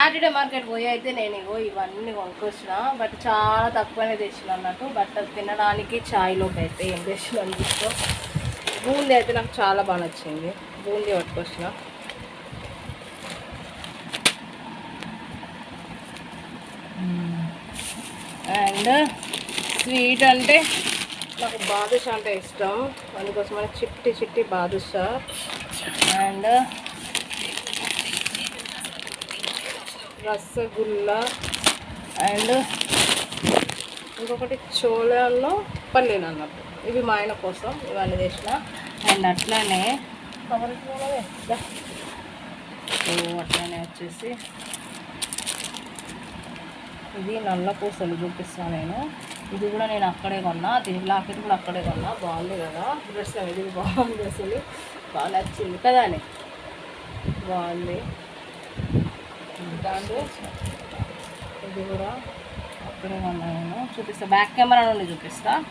Saturday market పోయి అయితే నేను ఇగో ఇవన్నీ కొనుక్కొచ్చిన బట్ చాలా తక్కువనే తెచ్చిన అన్నట్టు. బట్ అది తినడానికి ఛాయ్లోకి అయితే ఏం తెచ్చిన తీసుకో బూందీ అయితే నాకు చాలా బాగా నచ్చింది. బూందీ పట్టుకొచ్చిన. అండ్ స్వీట్ అంటే నాకు బాదుషా అంటే ఇష్టం. అందుకోసం అని చిట్టి చిట్టి బాదుషా. అండ్ రసగుల్లా అండ్ ఇంకొకటి చోళంలో పల్లీలు అన్నట్టు ఇవి మా ఆయన కోసం ఇవన్నీ చేసిన. అండ్ అట్లానే అట్లానే వచ్చేసి ఇది నల్ల పూసలు చూపిస్తాను నేను. ఇది కూడా నేను అక్కడే కొన్నా. దీని లాకెట్ కూడా అక్కడే కొన్నా. బాగుంది కదా. డ్రెస్ ఇది బాగుంది అసలు. బాగా నచ్చింది కదా అని. బాగుంది. దాంట్లో ఇది కూడా అక్కడే కొన్నా చూపిస్తా. బ్యాక్ కెమెరా నుండి చూపిస్తా.